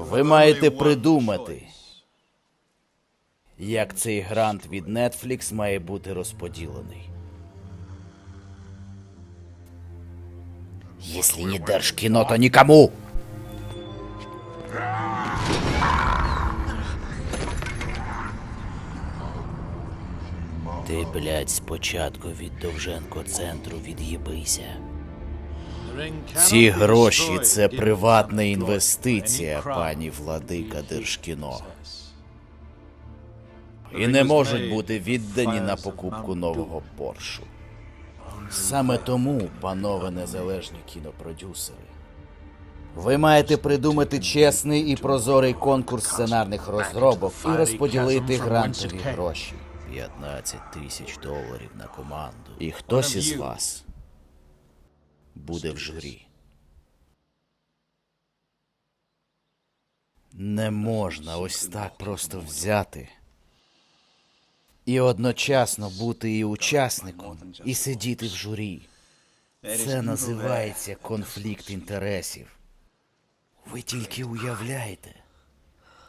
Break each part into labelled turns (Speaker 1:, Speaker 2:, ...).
Speaker 1: Ви маєте придумати, як цей грант від Netflix має бути розподілений. Если не Держкіно, то нікому. Ти, блядь, спочатку від Довженко центру від'їбися. Ці гроші це приватна інвестиція, пані владика Держкіно. І не можуть бути віддані на покупку нового Поршу. Саме тому, панове незалежні кінопродюсери, ви маєте придумати чесний і прозорий конкурс сценарних розробок і розподілити грантові гроші. 15 тисяч доларів на команду. І хтось із вас буде в журі. Не можна ось так просто взяти і одночасно бути і учасником, і сидіти в журі. Це називається конфлікт інтересів. Ви тільки уявляєте,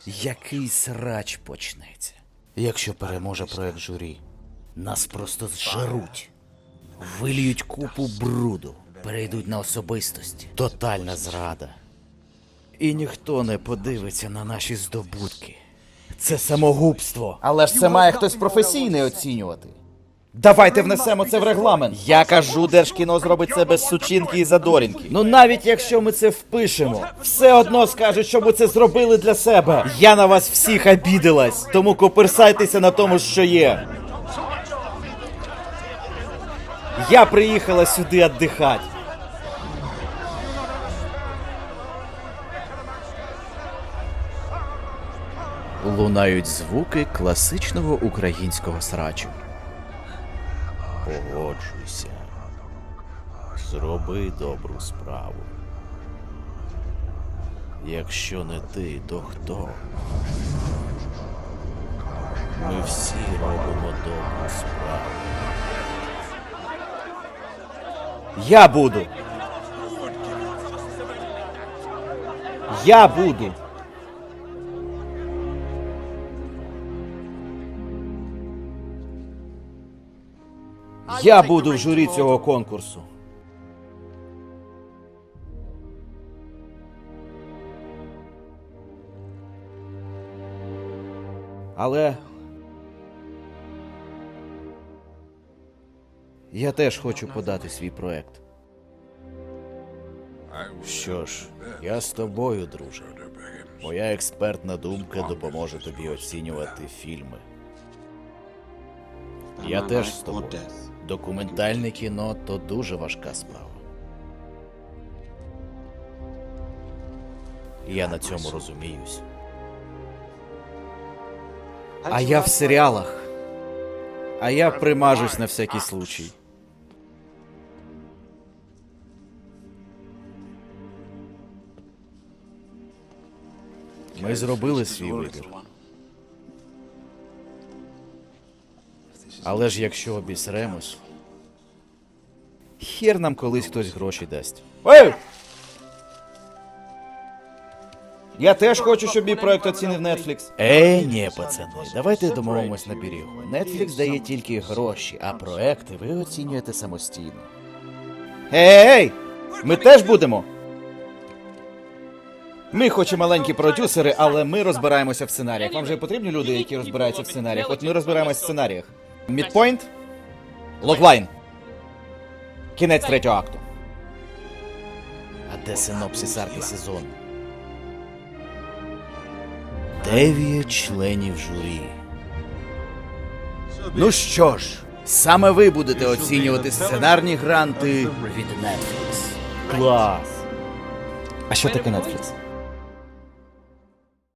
Speaker 1: який срач почнеться. Якщо переможе проект журі, нас просто зжаруть, виліють купу бруду, перейдуть на особистості. Тотальна зрада. І ніхто не подивиться на наші здобутки. Це самогубство. Але ж це має хтось професійний оцінювати. Давайте внесемо це в регламент. Я кажу, Держкіно зробить це без сучинки і задорінки. Ну навіть якщо ми це впишемо, все одно скажуть, що ми це зробили для себе. Я на вас всіх обідалась, тому коперсайтеся на тому, що є. Я приїхала сюди віддихати. Лунають звуки класичного українського срачу. Погоджуйся. Зроби добру справу. Якщо не ти, то хто? Ми всі робимо добру справу. Я буду. Я буду. Я буду в журі цього конкурсу. Але. Я теж хочу подати свій проект. Що ж, я з тобою, друже. Моя експертна думка допоможе тобі оцінювати фільми. Я теж з тобою. Документальне кіно то дуже важка справа. Я на цьому розуміюсь. А я в серіалах. А я примажусь на всякий случай. Ми зробили свій вибір. Але ж якщо обісремось, хер нам колись хтось гроші дасть. Ей! Я теж хочу, щоб мій проект оцінив Netflix. Е, ні, пацани, давайте домовимось на берегу. Netflix дає тільки гроші, а проекти ви оцінюєте самостійно. Ей, ей! Ми теж будемо. Ми хоч і маленькі продюсери, але ми розбираємося в сценаріях. Вам же потрібні люди, які розбираються в сценаріях. От ми розбираємося в сценаріях. Мідпойнт. Логлайн. Кінець третього акту. А де синопсис арки сезону? Дев'ять членів журі. Ну що ж, саме ви будете оцінювати сценарні гранти від Netflix. Клас. А що таке Netflix?